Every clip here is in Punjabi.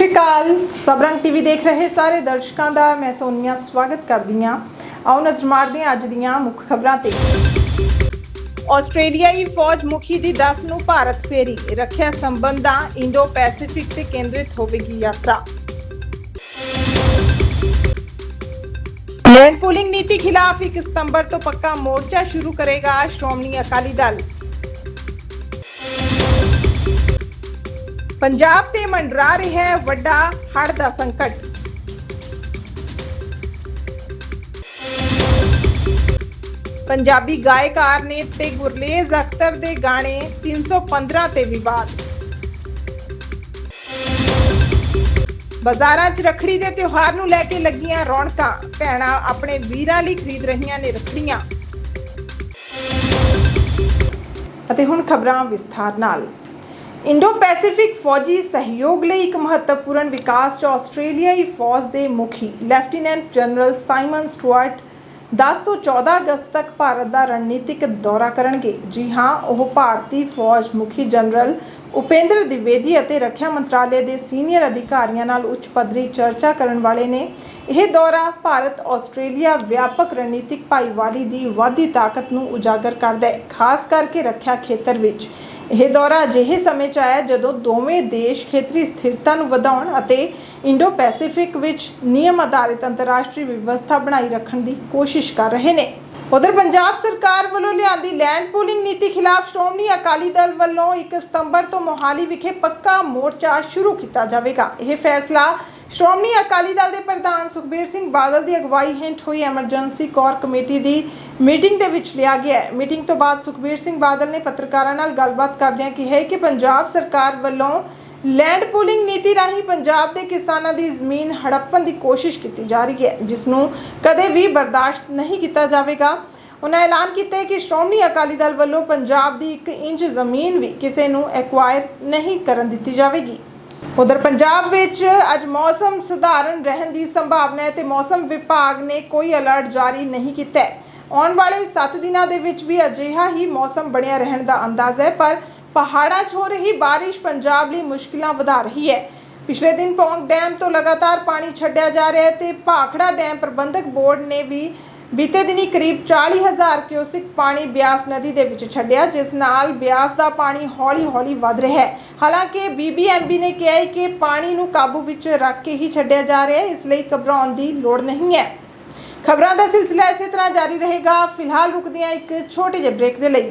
ਸ਼੍ਰੀ ਅਕਾਲ ਸਬਰੰਗ ਟੀਵੀ ਦੇਖ ਰਹੇ ਸਾਰੇ ਦਰਸ਼ਕਾਂ ਦਾ ਮੈਂ ਸੋਨੀਆ ਸਵਾਗਤ ਕਰਦੀ ਹਾਂ। ਆਓ ਨਜ਼ਰ ਮਾਰਦੇ ਹਾਂ ਅੱਜ ਦੀਆਂ ਮੁੱਖ ਖਬਰਾਂ ਤੇ। ਆਸਟ੍ਰੇਲੀਆਈ ਫੌਜ ਮੁਖੀ ਦੀ 10 ਨੂੰ ਭਾਰਤ ਫੇਰੀ, ਰੱਖਿਆ ਸੰਬੰਧਾਂ ਇੰਡੋ ਪੈਸੀਫਿਕ ਤੇ ਕੇਂਦਰਿਤ ਹੋਵੇਗੀ ਯਾਤਰਾ। ਲੈਂਡ ਪੂਲਿੰਗ ਨੀਤੀ ਖਿਲਾਫ 1 ਸਤੰਬਰ ਤੋਂ ਪੱਕਾ ਮੋਰਚਾ ਸ਼ੁਰੂ ਕਰੇਗਾ ਸ਼੍ਰੋਮਣੀ ਅਕਾਲੀ ਦਲ। ਪੰਜਾਬ ਤੇ ਮੰਡਰਾ ਰਿਹਾ ਹੈ ਵੱਡਾ ਹੜ੍ਹ ਦਾ ਸੰਕਟ। ਪੰਜਾਬੀ ਗਾਇਕਾਰ ਨੇ ਤੇ ਗੁਰਲੇਜ਼ ਅਖਤਰ ਦੇ ਗਾਣੇ 315 ਤੇ ਵਿਵਾਦ ਬਾਜ਼ਾਰਾਂ 'ਚ ਰੱਖੜੀ ਦੇ ਤਿਉਹਾਰ ਨੂੰ ਲੈ ਕੇ ਲੱਗੀਆਂ ਰੌਣਕਾਂ। ਭੈਣਾਂ ਆਪਣੇ ਵੀਰਾਂ ਲਈ ਖਰੀਦ ਰਹੀਆਂ ਨੇ ਰੱਖੜੀਆਂ। ਅਤੇ ਹੁਣ ਖਬਰਾਂ ਵਿਸਥਾਰ ਨਾਲ। ਇੰਡੋ ਪੈਸੀਫਿਕ ਫੌਜੀ ਸਹਿਯੋਗ ਲਈ ਇੱਕ ਮਹੱਤਵਪੂਰਨ ਵਿਕਾਸ 'ਚ ਆਸਟ੍ਰੇਲੀਆਈ ਫੌਜ ਦੇ ਮੁਖੀ ਲੈਫਟੀਨੈਂਟ ਜਨਰਲ ਸਾਈਮਨ ਸਟੂਅਰਟ 10 ਤੋਂ 14 ਅਗਸਤ ਤੱਕ ਭਾਰਤ ਦਾ ਰਣਨੀਤਿਕ ਦੌਰਾ ਕਰਨਗੇ। ਜੀ ਹਾਂ, ਉਹ ਭਾਰਤੀ ਫੌਜ ਮੁਖੀ ਜਨਰਲ ਉਪੇਂਦਰ ਦਿਵੇਦੀ ਅਤੇ ਰੱਖਿਆ ਮੰਤਰਾਲੇ ਦੇ ਸੀਨੀਅਰ ਅਧਿਕਾਰੀਆਂ ਨਾਲ ਉੱਚ ਪੱਧਰੀ ਚਰਚਾ ਕਰਨ ਵਾਲੇ ਨੇ। ਇਹ ਦੌਰਾ ਭਾਰਤ ਆਸਟ੍ਰੇਲੀਆ ਵਿਆਪਕ ਰਣਨੀਤਿਕ ਭਾਈਵਾਲੀ ਦੀ ਵਾਧੀ ਤਾਕਤ ਨੂੰ ਉਜਾਗਰ ਕਰਦਾ ਹੈ, ਖਾਸ ਕਰਕੇ ਰੱਖਿਆ ਖੇਤਰ ਵਿੱਚ। ਇਹ ਦੌਰਾ ਅਜਿਹੇ ਸਮੇਂ 'ਚ ਆਇਆ ਜਦੋਂ ਦੋਵੇਂ ਦੇਸ਼ ਖੇਤਰੀ ਸਥਿਰਤਾ ਨੂੰ ਵਧਾਉਣ ਅਤੇ ਇੰਡੋ ਪੈਸੀਫਿਕ ਵਿੱਚ ਨਿਯਮ ਆਧਾਰਿਤ ਅੰਤਰਰਾਸ਼ਟਰੀ ਵਿਵਸਥਾ ਬਣਾਈ ਰੱਖਣ ਦੀ ਕੋਸ਼ਿਸ਼ ਕਰ ਰਹੇ ਨੇ। ਉਧਰ ਪੰਜਾਬ ਸਰਕਾਰ ਵੱਲੋਂ ਲਿਆਂਦੀ ਲੈਂਡ ਪੂਲਿੰਗ ਨੀਤੀ ਖਿਲਾਫ ਸ਼੍ਰੋਮਣੀ ਅਕਾਲੀ ਦਲ ਵੱਲੋਂ 1 ਸਤੰਬਰ ਤੋਂ ਮੋਹਾਲੀ ਵਿਖੇ ਪੱਕਾ ਮੋਰਚਾ ਸ਼ੁਰੂ ਕੀਤਾ ਜਾਵੇਗਾ। ਇਹ ਫੈਸਲਾ ਸ਼੍ਰੋਮਣੀ ਅਕਾਲੀ ਦਲ ਦੇ ਪ੍ਰਧਾਨ ਸੁਖਬੀਰ ਸਿੰਘ ਬਾਦਲ ਦੀ ਅਗਵਾਈ ਹੇਠ ਹੋਈ ਐਮਰਜੈਂਸੀ ਕੋਰ ਕਮੇਟੀ ਦੀ ਮੀਟਿੰਗ ਦੇ ਵਿੱਚ ਲਿਆ ਗਿਆ ਮੀਟਿੰਗ ਤੋਂ ਬਾਅਦ ਸੁਖਬੀਰ ਸਿੰਘ ਬਾਦਲ ਨੇ ਪੱਤਰਕਾਰਾਂ ਨਾਲ ਗੱਲਬਾਤ ਕਰਦਿਆਂ ਕਿਹਾ ਕਿ ਪੰਜਾਬ ਸਰਕਾਰ ਵੱਲੋਂ ਲੈਂਡ ਪੂਲਿੰਗ ਨੀਤੀ ਰਾਹੀਂ ਪੰਜਾਬ ਦੇ ਕਿਸਾਨਾਂ ਦੀ ਜ਼ਮੀਨ ਹੜੱਪਣ ਦੀ ਕੋਸ਼ਿਸ਼ ਕੀਤੀ ਜਾ ਰਹੀ ਹੈ, ਜਿਸ ਨੂੰ ਕਦੇ ਵੀ ਬਰਦਾਸ਼ਤ ਨਹੀਂ ਕੀਤਾ ਜਾਵੇਗਾ। ਉਹਨਾਂ ਐਲਾਨ ਕੀਤਾ ਕਿ ਸ਼੍ਰੋਮਣੀ ਅਕਾਲੀ ਦਲ ਵੱਲੋਂ ਪੰਜਾਬ ਦੀ 1 ਇੰਚ ਜ਼ਮੀਨ ਵੀ ਕਿਸੇ ਨੂੰ ਐਕਵਾਇਰ ਨਹੀਂ ਕਰਨ ਦਿੱਤੀ ਜਾਵੇਗੀ। ਉਧਰ ਪੰਜਾਬ ਵਿੱਚ ਅੱਜ ਮੌਸਮ ਸਧਾਰਨ ਰਹਿਣ ਦੀ ਸੰਭਾਵਨਾ ਹੈ ਤੇ ਮੌਸਮ ਵਿਭਾਗ ਨੇ ਕੋਈ ਅਲਰਟ ਜਾਰੀ ਨਹੀਂ ਕੀਤਾ ਹੈ। ਆਉਣ ਵਾਲੇ 7 ਦਿਨਾਂ ਦੇ ਵਿੱਚ ਵੀ ਅਜਿਹਾ ਹੀ ਮੌਸਮ ਬਣਿਆ ਰਹਿਣ ਦਾ ਅੰਦਾਜ਼ ਹੈ, ਪਰ ਪਹਾੜਾਂ 'ਚ ਹੋ ਰਹੀ ਬਾਰਿਸ਼ ਪੰਜਾਬ ਲਈ ਮੁਸ਼ਕਿਲਾਂ ਵਧਾ ਰਹੀ ਹੈ। ਪਿਛਲੇ ਦਿਨ ਪੌਂਗ ਡੈਮ ਤੋਂ ਲਗਾਤਾਰ ਪਾਣੀ ਛੱਡਿਆ ਜਾ ਰਿਹਾ ਹੈ ਤੇ ਭਾਖੜਾ ਡੈਮ ਪ੍ਰਬੰਧਕ ਬੋਰਡ ਨੇ ਵੀ ਬੀਤੇ ਦਿਨੀ ਕਰੀਬ 40000 ਕਿਊਸਿਕ ਪਾਣੀ ਬਿਆਸ ਨਦੀ ਦੇ ਵਿੱਚ ਛੱਡਿਆ, ਜਿਸ ਨਾਲ ਬਿਆਸ ਦਾ ਪਾਣੀ ਹੌਲੀ-ਹੌਲੀ ਵੱਧ ਰਿਹਾ ਹੈ। ਹਾਲਾਂਕਿ ਬੀਬੀਐਮਬੀ ਨੇ ਕਿਹਾ ਹੈ ਕਿ ਪਾਣੀ ਨੂੰ ਕਾਬੂ ਵਿੱਚ ਰੱਖ ਕੇ ਹੀ ਛੱਡਿਆ ਜਾ ਰਿਹਾ ਹੈ, ਇਸ ਲਈ ਘਬਰਾਉਣ ਦੀ ਲੋੜ ਨਹੀਂ ਹੈ। ਖਬਰਾਂ ਦਾ ਸਿਲਸਿਲਾ ਇਸੇ ਤਰ੍ਹਾਂ ਜਾਰੀ ਰਹੇਗਾ। ਫਿਲਹਾਲ ਰੁਕਦੇ ਹਾਂ ਇੱਕ ਛੋਟੇ ਜਿਹੇ ਬ੍ਰੇਕ ਦੇ ਲਈ।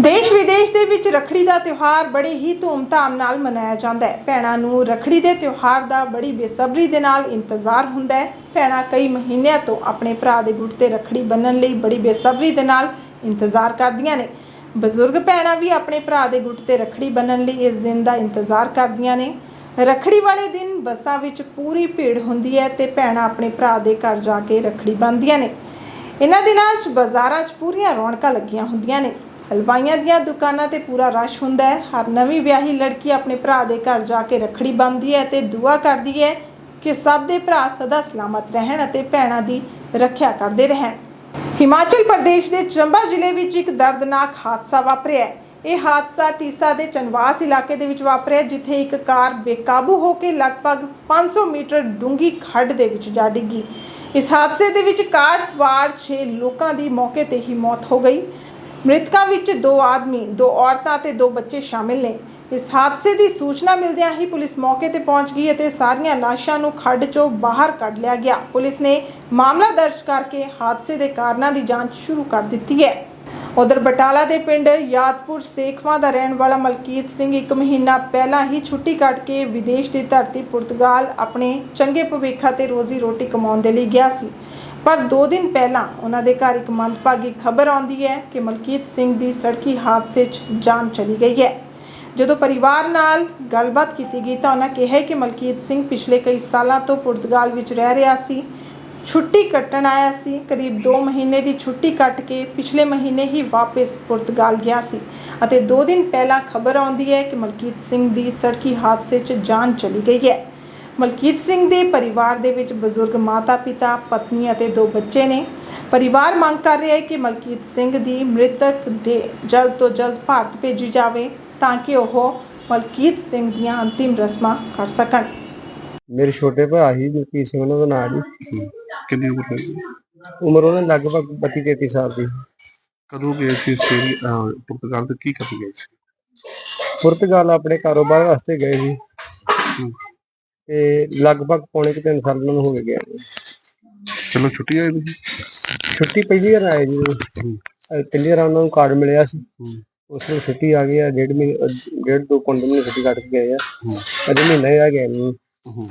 ਦੇਸ਼ ਵਿਦੇਸ਼ ਦੇ ਵਿੱਚ ਰੱਖੜੀ ਦਾ ਤਿਉਹਾਰ ਬੜੇ ਹੀ ਧੂਮਧਾਮ ਨਾਲ ਮਨਾਇਆ ਜਾਂਦਾ ਹੈ। ਭੈਣਾਂ ਨੂੰ ਰੱਖੜੀ ਦੇ ਤਿਉਹਾਰ ਦਾ ਬੜੀ ਬੇਸਬਰੀ ਦੇ ਨਾਲ ਇੰਤਜ਼ਾਰ ਹੁੰਦਾ ਹੈ। ਭੈਣਾਂ ਕਈ ਮਹੀਨਿਆਂ ਤੋਂ ਆਪਣੇ ਭਰਾ ਦੇ ਗੁੱਟ ਤੇ ਰੱਖੜੀ ਬੰਨਣ ਲਈ ਬੜੀ ਬੇਸਬਰੀ ਦੇ ਨਾਲ ਇੰਤਜ਼ਾਰ ਕਰਦੀਆਂ ਨੇ। ਬਜ਼ੁਰਗ ਭੈਣਾਂ ਵੀ ਆਪਣੇ ਭਰਾ ਦੇ ਗੁੱਟ ਤੇ ਰੱਖੜੀ ਬੰਨਣ ਲਈ ਇਸ ਦਿਨ ਦਾ ਇੰਤਜ਼ਾਰ ਕਰਦੀਆਂ ਨੇ। ਰੱਖੜੀ ਵਾਲੇ ਦਿਨ ਬੱਸਾਂ ਵਿੱਚ ਪੂਰੀ ਭੀੜ ਹੁੰਦੀ ਹੈ ਤੇ ਭੈਣਾਂ ਆਪਣੇ ਭਰਾ ਦੇ ਘਰ ਜਾ ਕੇ ਰੱਖੜੀ ਬੰਨ੍ਹਦੀਆਂ ਨੇ। ਇਹਨਾਂ ਦਿਨਾਂ 'ਚ ਬਾਜ਼ਾਰਾਂ 'ਚ ਪੂਰੀਆਂ ਰੌਣਕਾਂ ਲੱਗੀਆਂ ਹੁੰਦੀਆਂ ਨੇ। ਹਲਵਾਈਆਂ ਦੀਆਂ ਦੁਕਾਨਾਂ ਤੇ ਪੂਰਾ ਰਸ਼ ਹੁੰਦਾ ਹੈ। ਹਰ ਨਵੀਂ ਵਿਆਹੀ ਲੜਕੀ ਆਪਣੇ ਭਰਾ ਦੇ ਘਰ ਜਾ ਕੇ ਰੱਖੜੀ ਬੰਨ੍ਹਦੀ ਹੈ ਤੇ ਦੁਆ ਕਰਦੀ ਹੈ ਕਿ ਸਭ ਦੇ ਭਰਾ ਸਦਾ ਸਲਾਮਤ ਰਹਿਣ ਅਤੇ ਭੈਣਾਂ ਦੀ ਰੱਖਿਆ ਕਰਦੇ ਰਹਿਣ। ਹਿਮਾਚਲ ਪ੍ਰਦੇਸ਼ ਦੇ ਚੰਬਾ ਜ਼ਿਲ੍ਹੇ ਵਿੱਚ ਇੱਕ ਦਰਦਨਾਕ ਹਾਦਸਾ ਵਾਪਰਿਆ ਹੈ। ਇਹ ਹਾਦਸਾ ਟੀਸਾ ਦੇ ਚਨਵਾਸ ਇਲਾਕੇ ਦੇ ਵਿੱਚ ਵਾਪਰਿਆ, ਜਿੱਥੇ ਇੱਕ ਕਾਰ ਬੇਕਾਬੂ ਹੋ ਕੇ ਲਗਭਗ 500 ਮੀਟਰ ਡੂੰਘੀ ਖੱਡ ਦੇ ਵਿੱਚ ਜਾ ਡਿੱਗੀ। ਇਸ ਹਾਦਸੇ ਦੇ ਵਿੱਚ ਕਾਰ ਸਵਾਰ 6 ਲੋਕਾਂ ਦੀ ਮੌਕੇ ਤੇ ਹੀ ਮੌਤ ਹੋ ਗਈ। ਮ੍ਰਿਤਕਾਂ ਵਿੱਚ ਦੋ ਆਦਮੀ, ਦੋ ਔਰਤਾਂ ਅਤੇ ਦੋ ਬੱਚੇ ਸ਼ਾਮਿਲ ਨੇ। ਇਸ ਹਾਦਸੇ ਦੀ ਸੂਚਨਾ ਮਿਲਦਿਆਂ ਹੀ ਪੁਲਿਸ ਮੌਕੇ ਤੇ ਪਹੁੰਚ ਗਈ ਅਤੇ ਸਾਰੀਆਂ ਲਾਸ਼ਾਂ ਨੂੰ ਖੱਡ 'ਚੋਂ ਬਾਹਰ ਕੱਢ ਲਿਆ ਗਿਆ। ਪੁਲਿਸ ਨੇ ਮਾਮਲਾ ਦਰਜ ਕਰਕੇ ਹਾਦਸੇ ਦੇ ਕਾਰਨਾਂ ਦੀ ਜਾਂਚ ਸ਼ੁਰੂ ਕਰ ਦਿੱਤੀ ਹੈ। ਉਧਰ ਬਟਾਲਾ ਦੇ ਪਿੰਡ ਯਾਦਪੁਰ ਸੇਖਵਾਂ ਦਾ ਰਹਿਣ ਵਾਲਾ ਮਲਕੀਤ ਸਿੰਘ ਇੱਕ ਮਹੀਨਾ ਪਹਿਲਾਂ ਹੀ ਛੁੱਟੀ ਕੱਟ ਕੇ ਵਿਦੇਸ਼ ਦੀ ਧਰਤੀ ਪੁਰਤਗਾਲ ਆਪਣੇ ਚੰਗੇ ਭਵਿੱਖ ਅਤੇ ਰੋਜ਼ੀ ਰੋਟੀ ਕਮਾਉਣ ਦੇ ਲਈ ਗਿਆ ਸੀ। ਪਰ 2 ਦਿਨ ਪਹਿਲਾਂ ਉਹਨਾਂ ਦੇ ਘਰ ਇੱਕ ਮੰਦਭਾਗੀ ਖਬਰ ਆਉਂਦੀ ਹੈ ਕਿ ਮਲਕੀਤ ਸਿੰਘ ਦੀ ਸੜਕੀ ਹਾਦਸੇ 'ਚ ਜਾਨ ਚਲੀ ਗਈ ਹੈ। ਜਦੋਂ ਪਰਿਵਾਰ ਨਾਲ ਗੱਲਬਾਤ ਕੀਤੀ ਗਈ ਤਾਂ ਉਹਨਾਂ ਕਿਹਾ ਕਿ ਮਲਕੀਤ ਸਿੰਘ ਪਿਛਲੇ ਕਈ ਸਾਲਾਂ ਤੋਂ ਪੁਰਤਗਾਲ ਵਿੱਚ ਰਹਿ ਰਿਹਾ ਸੀ। ਛੁੱਟੀ ਕੱਟਣ ਆਇਆ ਸੀ। ਕਰੀਬ 2 ਮਹੀਨੇ ਦੀ ਛੁੱਟੀ ਕੱਟ ਕੇ ਪਿਛਲੇ ਮਹੀਨੇ ਹੀ ਵਾਪਸ ਪੁਰਤਗਾਲ ਗਿਆ ਸੀ ਅਤੇ 2 ਦਿਨ ਪਹਿਲਾਂ ਖਬਰ ਆਉਂਦੀ ਹੈ ਕਿ ਮਲਕੀਤ ਸਿੰਘ ਦੀ ਸੜਕੀ ਹਾਦਸੇ 'ਚ ਜਾਨ ਚਲੀ ਗਈ ਹੈ। ਮਲਕੀਤ ਸਿੰਘ ਦੇ ਪਰਿਵਾਰ ਦੇ ਵਿੱਚ ਬਜ਼ੁਰਗ ਮਾਤਾ-ਪਿਤਾ ਪਤਨੀ ਅਤੇ ਦੋ ਬੱਚੇ ਨੇ। ਪਰਿਵਾਰ ਮੰਗ ਕਰ ਰਿਹਾ ਹੈ ਕਿ ਮਲਕੀਤ ਸਿੰਘ ਦੀ ਮ੍ਰਿਤਕ ਦੇ ਜਲਦ ਤੋਂ ਜਲਦ ਭਾਰਤ ਭੇਜੀ ਜਾਵੇ ਤਾਂ ਕਿ ਉਹ ਮਲਕੀਤ ਸਿੰਘ ਦੀਆਂ ਅੰਤਿਮ ਰਸਮਾਂ ਕਰ ਸਕਣ। ਮੇਰੇ ਛੋਟੇ ਭਰਾ ਸੀ ਜਗਦੀਪ ਸਿੰਘ ਉਹਨਾਂ ਦਾ ਨਾਮ ਜੀ ਕਿੰਨੀ ਉਮਰ ਹੋਈ? ਉਮਰ ਉਹਨਾਂ ਦੀ ਲਗਭਗ 32 33 ਸਾਲ ਦੀ। ਕਦੋਂ ਗਏ ਸੀ ਆਸਟ੍ਰੇਲੀਆ ਅਹ, ਪੁਰਤਗਾਲ ਤੇ ਕੀ ਕਰਨ ਗਏ ਸੀ? ਪੁਰਤਗਾਲ ਆਪਣੇ ਕਾਰੋਬਾਰ ਵਾਸਤੇ ਗਏ ਸੀ। ਹਮ, ਤੇ ਲਗਭਗ ਪੌਣੇ ਕੁ ਤਿੰਨ ਸਾਲ ਨੂੰ ਹੋ ਗਏ ਨੂੰ। ਚਲੋ ਛੁੱਟੀ ਆਏ ਤੁਸੀਂ ਛੁੱਟੀ ਪਹਿਲੀ ਵਾਰ ਆਏ ਜੀ। ਪਹਿਲੀ ਵਾਰ ਉਹਨਾਂ ਨੂੰ ਕਾਰਡ ਮਿਲਿਆ ਸੀ। ਉਸ ਨੂੰ ਛੁੱਟੀ ਆ ਗਈ ਆ ਡੇਢ ਮਹੀਨੇ ਡੇਢ ਦੋ ਪੰਜ ਮਹੀਨੇ ਛੁੱਟੀ ਕੱਟ ਕੇ ਗਏ ਆ। ਅਜੇ ਮਹੀਨਾ ਹੀ ਰਹਿ ਗਿਆ ਨੂੰ ਹਮ।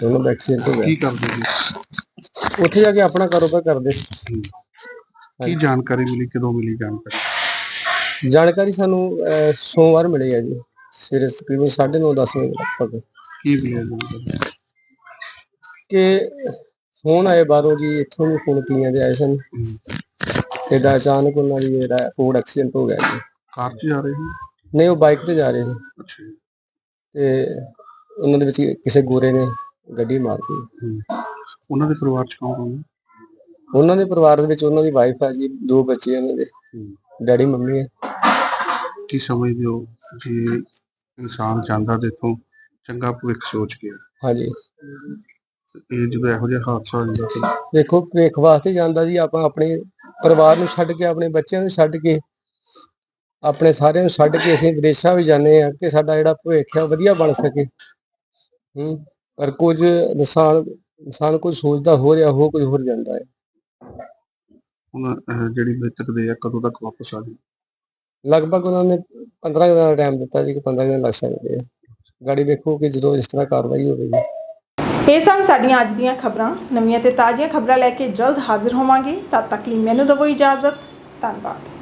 ਦੋਨੋਂ ਦਾ ਐਕਸੀਡੈਂਟ ਹੋ ਗਿਆ ਕੀ ਕਰਦੇ ਸੀ ਉੱਥੇ ਜਾ ਕੇ ਆਪਣਾ ਕਾਰੋਬਾਰ ਕਰਦੇ ਸੀ। ਕੀ ਜਾਣਕਾਰੀ ਮਿਲੀ ਕਦੋਂ ਮਿਲੀ ਜਾਣਕਾਰੀ? ਜਾਣਕਾਰੀ ਸਾਨੂੰ ਸੋਮਵਾਰ ਮਿਲੀ ਆ ਜੀ। ਸਵੇਰੇ ਤਕਰੀਬਨ 9:30 10 ਵਜੇ ਲਗਭਗ ਕੀ ਜਾਣਕਾਰੀ ਕਿ ਫੋਨ ਆਏ ਬਾਹਰੋਂ ਜੀ ਇੱਥੋਂ ਵੀ ਫੋਨ ਕੀਆਂ ਦੇ ਆਏ ਸਨ। ਇਹਦਾ ਅਚਾਨਕ ਉਹਨਾਂ ਦੀ ਜਿਹੜਾ ਰੋਡ ਐਕਸੀਡੈਂਟ ਹੋ ਗਿਆ ਜੀ। ਕਾਰ 'ਚ ਜਾ ਰਹੇ ਸੀ? ਨਹੀਂ ਉਹ ਬਾਈਕ ਤੇ ਜਾ ਰਹੇ ਸੀ। ਅੱਛਾ ਜੀ। ਤੇ ਉਹਨਾਂ ਦੇ ਵਿੱਚ ਕਿਸੇ ਗੋਰੇ ਨੇ ਗੱਡੀ ਮਾਰ ਦਿੱਤੀ। ਹਮ, ਉਹਨਾਂ ਦੇ ਪਰਿਵਾਰ 'ਚ ਕੌਣ ਕੌਣ ਹੈ? ਉਹਨਾਂ ਦੇ ਪਰਿਵਾਰ ਦੇ ਵਿੱਚ ਉਹਨਾਂ ਦੀ ਵਾਈਫ ਆ ਜੀ ਦੋ ਬੱਚੇ ਆ ਉਹਨਾਂ ਦੇ। ਡੈਡੀ ਮੰਮੀ ਹੈ ਕੀ ਸਮਝਦੇ ਹੋ ਜੇ ਇਨਸਾਨ ਜਾਂਦਾ ਤੇ ਇੱਥੋਂ ਚੰਗਾ ਭਵਿੱਖ ਸੋਚ ਕੇ ਹਾਂਜੀ। ਇਹ ਜਦੋਂ ਇਹੋ ਜਿਹਾ ਹਾਦਸਾ ਹੋ ਜਾਂਦਾ ਤੇ ਦੇਖੋ ਭਵਿੱਖ ਵਾਸਤੇ ਜਾਂਦਾ ਜੀ ਆਪਾਂ ਆਪਣੇ ਪਰਿਵਾਰ ਨੂੰ ਛੱਡ ਕੇ ਆਪਣੇ ਬੱਚਿਆਂ ਨੂੰ ਛੱਡ ਕੇ ਆਪਣੇ ਸਾਰਿਆਂ ਨੂੰ ਛੱਡ ਕੇ ਅਸੀਂ ਵਿਦੇਸ਼ਾਂ ਵੀ ਜਾਂਦੇ ਆ ਕਿ ਸਾਡਾ ਜਿਹੜਾ ਭਵਿੱਖ ਆ ਵਧੀਆ ਬਣ ਸਕੇ। ਹੂੰ ਪਰ ਕੁਝ ਇਨਸਾਨ ਇਨਸਾਨ ਕੁਝ ਸੋਚਦਾ ਹੋ ਰਿਹਾ ਹੋ ਕੁਝ ਹੋਰ ਜਾਂਦਾ ਹੈ। ਹੁਣ ਅਹ, ਜਿਹੜੀ ਮ੍ਰਿਤਕ ਦੇ ਆ ਕਦੋਂ ਤੱਕ ਵਾਪਸ ਆ ਜਾਏ ਲਗਭਗ ਉਹਨਾਂ ਨੇ 15 ਦਿਨਾਂ ਦਾ ਟਾਈਮ ਦਿੱਤਾ ਜੀ ਕਿ 15 ਦਿਨ ਲੱਗ ਸਕਦੇ ਆ ਗਾੜੀ ਵੇਖੋ ਕਿ ਜਦੋਂ ਇਸ ਤਰ੍ਹਾਂ ਕਾਰਵਾਈ ਹੋਵੇਗੀ। ਇਹ ਸਨ ਸਾਡੀਆਂ ਅੱਜ ਦੀਆਂ ਖਬਰਾਂ। ਨਵੀਆਂ ਤੇ ਤਾਜ਼ੀਆਂ ਖਬਰਾਂ ਲੈ ਕੇ ਜਲਦ ਹਾਜ਼ਰ ਹੋਵਾਂਗੇ। ਤਦ ਤੱਕ ਲਈ ਮੈਨੂੰ ਦਿਓ ਇਜਾਜ਼ਤ। ਧੰਨਵਾਦ।